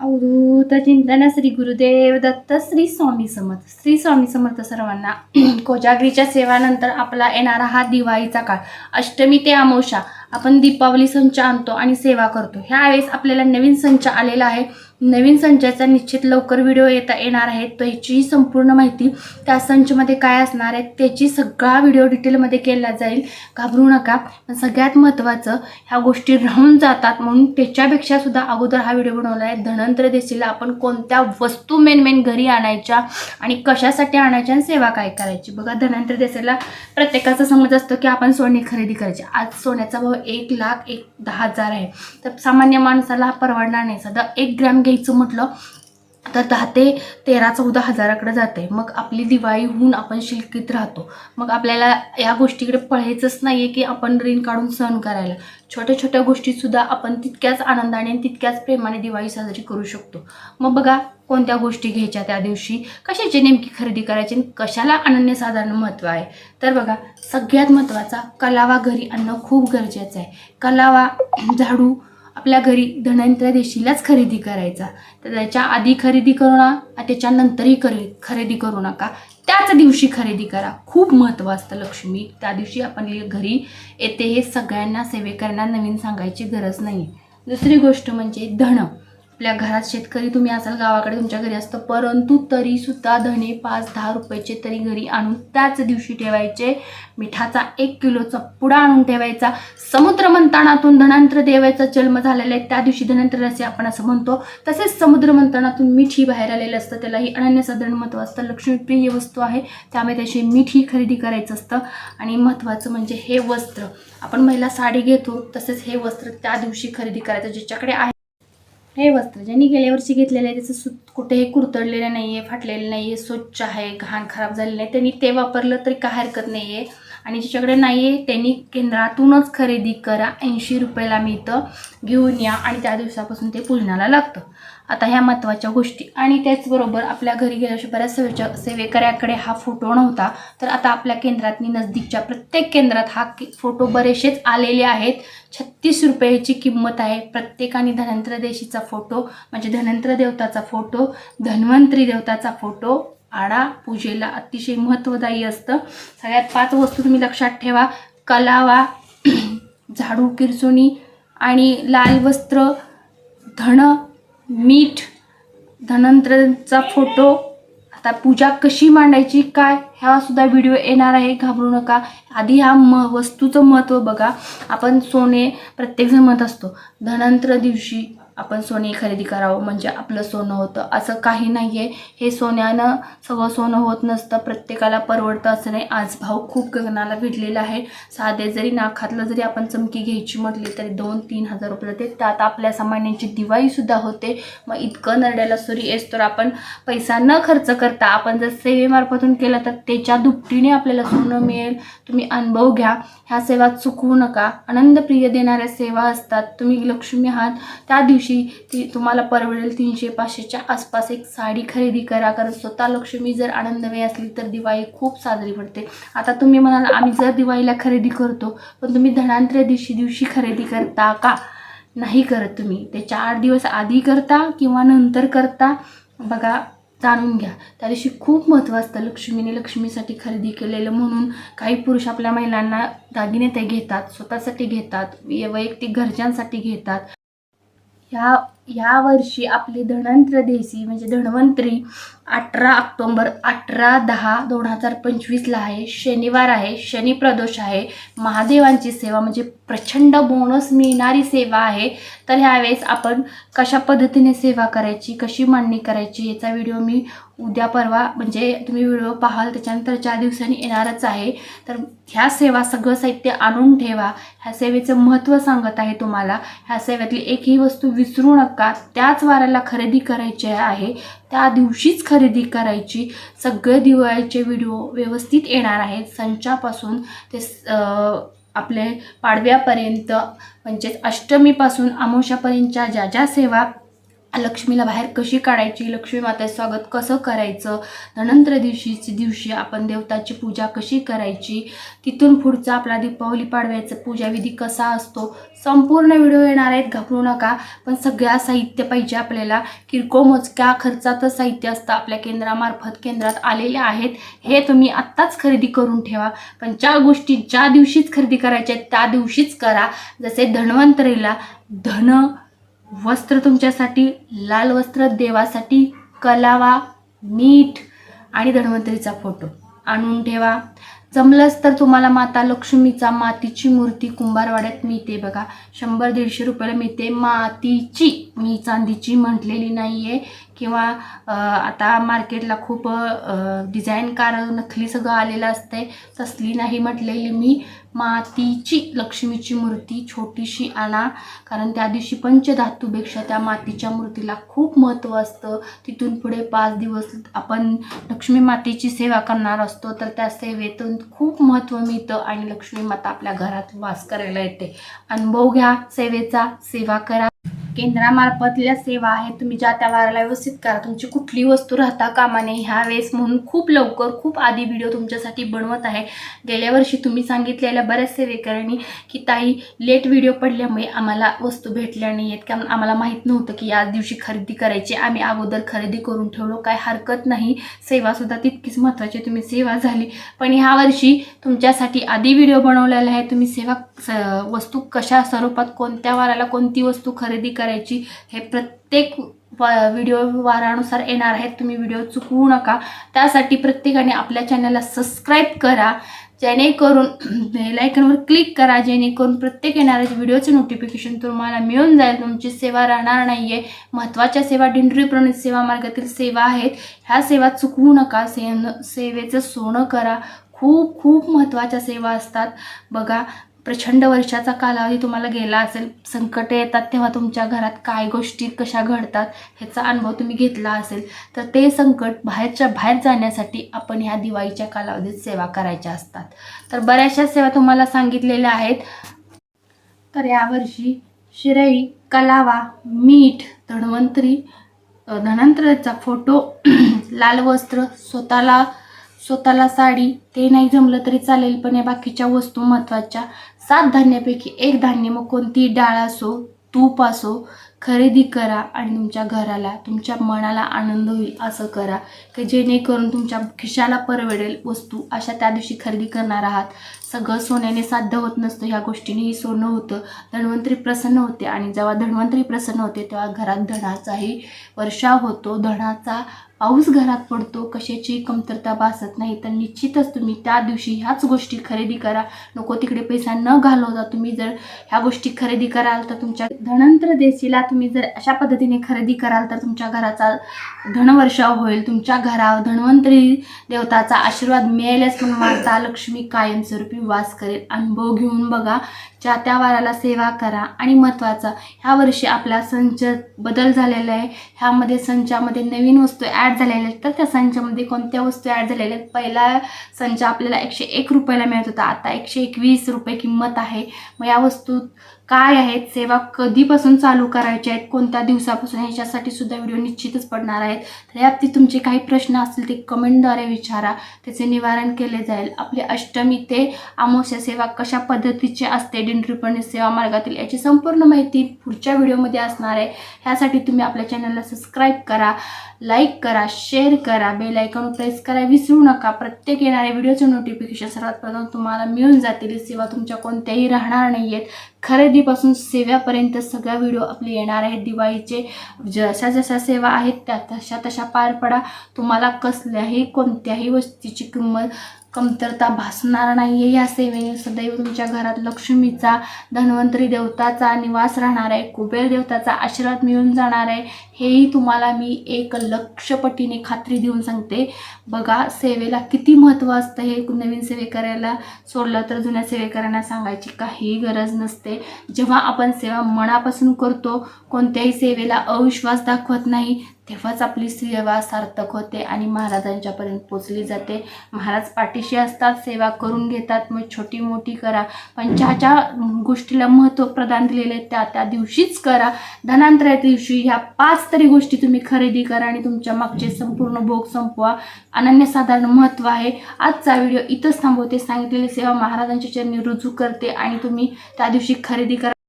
अवधूत चिंतन श्री गुरुदेव दत्त श्री स्वामी समर्थ श्री स्वामी समर्थ सर्वांना कोजागरीच्या सेवानंतर आपला येणारा हा दिवाळीचा काळ अष्टमी ते अमावस्या आपण दीपावली संच आणतो आणि सेवा करतो. ह्यावेळेस आपल्याला नवीन संच आलेला आहे. नवीन संचाचा निश्चित लवकर व्हिडिओ येता येणार आहे. त्याचीही संपूर्ण माहिती त्या संचमध्ये काय असणार आहे त्याची सगळा व्हिडिओ डिटेलमध्ये केला जाईल. घाबरू नका. पण सगळ्यात महत्त्वाचं ह्या गोष्टी राहून जातात म्हणून त्याच्यापेक्षा सुद्धा अगोदर हा व्हिडिओ बनवला आहे. धनंत्रयोदशीला आपण कोणत्या वस्तू मेन मेन घरी आणायच्या आणि कशासाठी आणायच्या आणि सेवा काय करायची? बघा धनंत्रयोदशीला प्रत्येकाचं समज असतं की आपण सोने खरेदी करायची. आज सोन्याचा भाव एक लाख एक दहा हजार आहे. तर सामान्य माणसाला हा परवडणार नाही. सध्या एक ग्रॅम घ्यायचं म्हटलं तर दहा ते तेरा चौदा हजाराकडे जाते. मग आपली दिवाळी होऊन आपण शिल्कीत राहतो. मग आपल्याला या गोष्टीकडे पळायचंच नाही आहे की आपण ऋण काढून सहन करायला. छोट्या छोट्या गोष्टीसुद्धा आपण तितक्याच आनंदाने आणि तितक्याच प्रेमाने दिवाळी साजरी करू शकतो. मग बघा कोणत्या गोष्टी घ्यायच्या त्या दिवशी? कशाची नेमकी खरेदी करायची आणि कशाला अनन्यसाधारण महत्त्व आहे? तर बघा सगळ्यात महत्त्वाचा कलावा घरी आणणं खूप गरजेचं आहे. कलावा झाडू आपल्या घरी धनंतर दिवशीलाच खरेदी करायचा. तर त्याच्या आधी खरेदी करू नका त्याच्यानंतरही खरे खरेदी करू नका. त्याच दिवशी खरेदी करा. खूप महत्त्व असतं लक्ष्मी. त्या दिवशी आपण घरी येते हे सगळ्यांना सेवेकरांना नवीन सांगायची गरज नाही दुसरी गोष्ट म्हणजे धणं आपल्या घरात शेतकरी तुम्ही असाल गावाकडे तुमच्या घरी असतं परंतु तरीसुद्धा धणे पाच दहा रुपयाचे तरी घरी आणून त्याच दिवशी ठेवायचे. मिठाचा एक किलोचा पुडा आणून ठेवायचा. समुद्र मंथनातून धनांतर देवाचा जन्म झालेला आहे त्या दिवशी धनांतर असे आपण असं म्हणतो. तसेच समुद्र मंथनातून मीठ ही बाहेर आलेलं असतं त्यालाही अनन्यसाधारण महत्त्व असतं. लक्ष्मीप्रिय वस्तू आहे त्यामुळे त्याची मीठ ही खरेदी करायचं असतं. आणि महत्त्वाचं म्हणजे हे वस्त्र. आपण महिला साडी घेतो तसेच हे वस्त्र त्या दिवशी खरेदी करायचं ज्याच्याकडे आहे. हे वस्त्र ज्यांनी गेल्या वर्षी घेतलेलं आहे त्याचं सुत कुठेही कुरतडलेलं नाही आहे फाटलेलं नाही आहे स्वच्छ आहे घाण खराब झालेलं नाही. त्यांनी ते वापरलं तरी काय हरकत नाही आहे आणि ज्याच्याकडे नाही आहे त्यांनी केंद्रातूनच खरेदी करा. ऐंशी रुपयाला मिळतं घेऊन या आणि त्या दिवसापासून ते पूजनाला लागतं. आता ह्या महत्त्वाच्या गोष्टी. आणि त्याचबरोबर आपल्या घरी गेल्याशिवाय बऱ्याच सेवेच्या सेवेकऱ्याकडे हा फोटो नव्हता. तर आता आपल्या केंद्रातनी नजदीकच्या प्रत्येक केंद्रात हा फोटो बरेचसेच आलेले आहेत. छत्तीस रुपयाची किंमत आहे. प्रत्येकाने धनंत्रदेशीचा फोटो म्हणजे धनंत्र देवताचा फोटो धन्वंतरी देवताचा फोटो आडा पूजेला अतिशय महत्त्वदायी असतं. सगळ्यात पाच वस्तू तुम्ही लक्षात ठेवा. कलावा झाडू किरचुणी आणि लाल वस्त्र धण मीठ धनंतरचा फोटो. आता पूजा कशी मांडायची काय ह्या सुद्धा व्हिडिओ येणार आहे घाबरू नका. आधी ह्या म वस्तूचं महत्त्व बघा. आपण सोने प्रत्येकजण म्हणत असतो धनंतर दिवशी आपण सोने खरेदी करावं म्हणजे आपलं सोनं होतं. असं काही नाही आहे हे सोन्यानं सगळं सोनं होत नसतं. प्रत्येकाला परवडतं असं नाही. आज भाव खूप गगनाला भिडलेला आहे. साधे जरी नाखातलं जरी आपण चमकी घ्यायची म्हटली तरी दोन तीन हजार रुपये जाते त्यात आपल्या सामान्यांची दिवाळीसुद्धा होते. मग इतकं नरड्याला सुरी येस तर आपण पैसा न खर्च करता आपण जर सेवेमार्फतून केलं तर त्याच्या दुपटीने आपल्याला सोनं मिळेल. तुम्ही अनुभव घ्या. ह्या सेवा चुकवू नका. आनंदप्रिय देणाऱ्या सेवा असतात. तुम्ही लक्ष्मी आहात. त्या दिवशी ती तुम्हाला परवडेल तीनशे पाचशेच्या आसपास एक साडी खरेदी करा. कारण स्वतः लक्ष्मी जर आनंदमय असली तर दिवाळी खूप साजरी पडते. आता तुम्ही म्हणाल आम्ही जर दिवाळीला खरेदी करतो पण तुम्ही धनांतऱ्या दिवशी दिवशी खरेदी करता का? नाही करत तुम्ही. ते चार दिवस आधी करता किंवा नंतर करता. बघा जाणून घ्या. त्या दिवशी खूप महत्त्व असतं लक्ष्मीने लक्ष्मीसाठी खरेदी केलेलं म्हणून. काही पुरुष आपल्या महिलांना दागिने ते घेतात स्वतःसाठी घेतात वैयक्तिक घरच्यांसाठी घेतात. ह्या ह्या वर्षी आपली धनंत्रदेशी म्हणजे धन्वंतरी अठरा ऑक्टोंबर अठरा दहा दोन हजार पंचवीसला आहे. शनिवार आहे शनी प्रदोष आहे. महादेवांची सेवा म्हणजे प्रचंड बोनस मिळणारी सेवा आहे. तर ह्यावेळेस आपण कशा पद्धतीने सेवा करायची कशी मांडणी करायची याचा व्हिडिओ मी उद्या परवा म्हणजे तुम्ही व्हिडिओ पाहाल त्याच्यानंतर चार दिवसांनी येणारच आहे तर ह्या सेवा सगळं साहित्य आणून ठेवा. ह्या सेवेचं महत्त्व सांगत आहे तुम्हाला. ह्या सेवेतली एकही वस्तू विसरू नका. त्याच वाराला खरेदी करायची आहे त्या दिवशीच खरेदी करायची. सगळे दिवाळीचे व्हिडिओ व्यवस्थित येणार आहेत. संचापासून ते स- आपले पाडव्यापर्यंत म्हणजेच अष्टमीपासून अमावस्यापर्यंतच्या ज्या ज्या सेवा लक्ष्मीला बाहेर कशी काढायची? लक्ष्मी मातेचं स्वागत कसं करायचं? धनंतर दिवशीची दिवशी आपण देवताची पूजा कशी करायची? तिथून पुढचा आपला दीपावली पाडव्याचा पूजाविधी कसा असतो? संपूर्ण व्हिडिओ येणार आहेत घाबरू नका. पण सगळ्या साहित्य पाहिजे आपल्याला. किरकोळ मोजक्या खर्चाचं साहित्य असतं. आपल्या केंद्रामार्फत केंद्रात आलेले आहेत. हे तुम्ही आत्ताच खरेदी करून ठेवा. पण ज्या गोष्टी ज्या दिवशीच खरेदी करायच्या आहेत त्या दिवशीच करा. जसे धन्वंतरीला धन वस्त्र तुमच्यासाठी लाल वस्त्र देवासाठी कलावा मीठ आणि धन्वंतरीचा फोटो आणून ठेवा. जमलंच तर तुम्हाला माता लक्ष्मीचा मातीची मूर्ती कुंभारवाड्यात मिळते बघा. शंभर दीडशे रुपयाला मिळते मातीची. मी चांदीची म्हटलेली नाही आहे किंवा आता मार्केटला खूप डिझाईन कार सगळं आलेलं असतंय. तसली नाही म्हटलेली मी. मातीची लक्ष्मीची मूर्ती छोटीशी आणा. कारण त्या दिवशी पंचधातूपेक्षा त्या मातीच्या मूर्तीला खूप महत्त्व असतं. तिथून पुढे पाच दिवस आपण लक्ष्मी मातेची सेवा करणार असतो. तर त्या सेवेतून खूप महत्त्व मिळतं आणि लक्ष्मी माता आपल्या घरात वास करायला येते. अनुभव घ्या. सेवेचा सेवा करा. केंद्रामार्फतल्या सेवा आहेत. तुम्ही ज्या त्या वाराला व्यवस्थित करा. तुमची कुठली वस्तू राहता कामा नये. ह्या वेळेस म्हणून खूप लवकर खूप आधी व्हिडिओ तुमच्यासाठी बनवत आहे. गेल्या वर्षी तुम्ही सांगितलेल्या बऱ्याच सेवेकरांनी की ताई लेट व्हिडिओ पडल्यामुळे आम्हाला वस्तू भेटल्या नाही आहेत कारण आम्हाला माहीत नव्हतं की या दिवशी खरेदी करायची. आम्ही अगोदर खरेदी करून ठेवलो. काय हरकत नाही. सेवासुद्धा तितकीच महत्त्वाची तुम्ही सेवा झाली. पण ह्या वर्षी तुमच्यासाठी आधी व्हिडिओ बनवलेला आहे. तुम्ही सेवा स- वस्तू कशा स्वरूपात कोणत्या वाराला कोणती वस्तू खरेदी करायची. हे प्रत्येक व्हिडिओ वारानुसार येणार आहेत तुम्ही व्हिडिओ चुकवू नका. त्यासाठी प्रत्येकाने आपल्या चॅनलला सबस्क्राईब करा. जेणेकरून बेलायकनवर क्लिक करा. जेणेकरून प्रत्येक येणाऱ्या व्हिडिओचे नोटिफिकेशन तुम्हाला मिळून जाईल. तुमची सेवा राहणार नाही आहे महत्त्वाच्या सेवा दिंडरी प्रणित सेवा मार्गातील सेवा आहेत. ह्या सेवा चुकवू नका. से सेवेचं सोनं करा. खूप खूप महत्त्वाच्या सेवा असतात. बघा प्रचंड वर्षाचा कालावधी तुम्हाला गेला असेल संकटे येतात तेव्हा तुमच्या घरात काय गोष्टी कशा घडतात ह्याचा अनुभव तुम्ही घेतला असेल तर ते संकट बाहेरच्या बाहेर जाण्यासाठी आपण ह्या दिवाळीच्या कालावधीत सेवा करायच्या असतात. तर बऱ्याचशा सेवा तुम्हाला सांगितलेल्या आहेत. तर यावर्षी शिराई कलावा मीठ धन्वंतरी अ, धन्वंतरीचा फोटो लाल वस्त्र स्वतःला स्वतःला साडी ते नाही जमलं तरी चालेल पण या बाकीच्या वस्तू महत्त्वाच्या. सात धान्यापैकी एक धान्य मग कोणती? डाळ असो तूप असो खरेदी करा आणि तुमच्या घराला तुमच्या मनाला आनंद होईल असं करा. की जेणेकरून तुमच्या खिशाला परवडेल वस्तू अशा त्या दिवशी खरेदी करणार आहात. सगळं सोन्याने साध्य होत नसतं ह्या गोष्टीनेही सोनं होतं. धन्वंतरी प्रसन्न होते आणि जेव्हा धन्वंतरी प्रसन्न होते तेव्हा घरात धनाचाही वर्षाव होतो. धनाचा पाऊस घरात पडतो कशाची कमतरता भासत नाही. तर निश्चितच तुम्ही त्या दिवशी ह्याच गोष्टी खरेदी करा. नको तिकडे पैसा न घालवता तुम्ही जर ह्या गोष्टी खरेदी कराल तर तुमच्या धनंतर देशीला तुम्ही जर अशा पद्धतीने खरेदी कराल तर तुमच्या घराचा धनवर्षाव होईल. तुमच्या घरावर धन्वंतरी देवताचा आशीर्वाद मिळेलच पण माता लक्ष्मी कायमस्वरूपी वास करेल अनुभव घेऊन बघा ज्या त्या वाराला सेवा करा आणि महत्त्वाचा ह्या वर्षी आपला संच बदल झालेला आहे. ह्यामध्ये संचामध्ये नवीन वस्तू ॲड झालेल्या आहेत. तर त्या संचामध्ये कोणत्या वस्तू ॲड झालेल्या आहेत? पहिला संच आपल्याला एकशे एक रुपयाला मिळत होता. आता एकशे एकवीस रुपये किंमत आहे. मग या वस्तू काय आहेत? सेवा कधीपासून चालू करायच्या आहेत? कोणत्या दिवसापासून? ह्याच्यासाठी सुद्धा व्हिडिओ निश्चितच पडणार आहेत. तर या तुमचे काही प्रश्न असतील ते कमेंटद्वारे विचारा. त्याचे निवारण केले जाईल. आपली अष्टमी ते अमावस्या सेवा कशा पद्धतीची असते? दिंडरीपणे सेवा मार्गातील याची संपूर्ण माहिती पुढच्या व्हिडिओमध्ये असणार आहे. ह्यासाठी तुम्ही आपल्या चॅनलला सबस्क्राईब करा लाईक करा शेअर करा बेल आयकॉन प्रेस करा. विसरू नका. प्रत्येक येणाऱ्या व्हिडिओचं नोटिफिकेशन सर्वात प्रथम तुम्हाला मिळून जातील. सेवा तुमच्या कोणत्याही राहणार नाही आहेत खरेदीपासून सेव्यापर्यंत सगळ्या व्हिडिओ आपले येणार आहेत. दिवाळीचे जशा जशा सेवा आहेत त्या तशा तशा पार पडा. तुम्हाला कसल्याही कोणत्याही वस्तूची किंमत कमतरता भासणार नाही आहे या सेवेने सदैव तुमच्या घरात लक्ष्मीचा धन्वंतरी देवताचा निवास राहणार आहे. कुबेर देवताचा आशीर्वाद मिळून जाणार आहे. हेही तुम्हाला मी एक लक्षपटीने खात्री देऊन सांगते. बघा सेवेला किती महत्त्व असतं हे नवीन सेवेकऱ्याला सोडलं तर जुन्या सेवेकऱ्यांना सांगायची काही गरज नसते. जेव्हा आपण सेवा मनापासून करतो कोणत्याही सेवेला अविश्वास दाखवत नाही तेव्हाच आपली सेवा सार्थक होते आणि महाराजांच्यापर्यंत पोचली जाते. महाराज पाठीशी असतात सेवा करून घेतात. मग छोटी मोठी करा. पण ज्या ज्या गोष्टीला महत्त्व प्रदान दिलेले त्या त्या दिवशीच करा. धनांतरा दिवशी ह्या पाच तरी गोष्टी तुम्ही खरेदी करा आणि तुमच्या मागचे संपूर्ण भोग संपवा. अनन्यसाधारण महत्त्व आहे. आजचा व्हिडिओ इथंच थांबवते. सांगितलेली सेवा महाराजांच्या चरणी रुजू करते आणि तुम्ही त्या दिवशी खरेदी करा.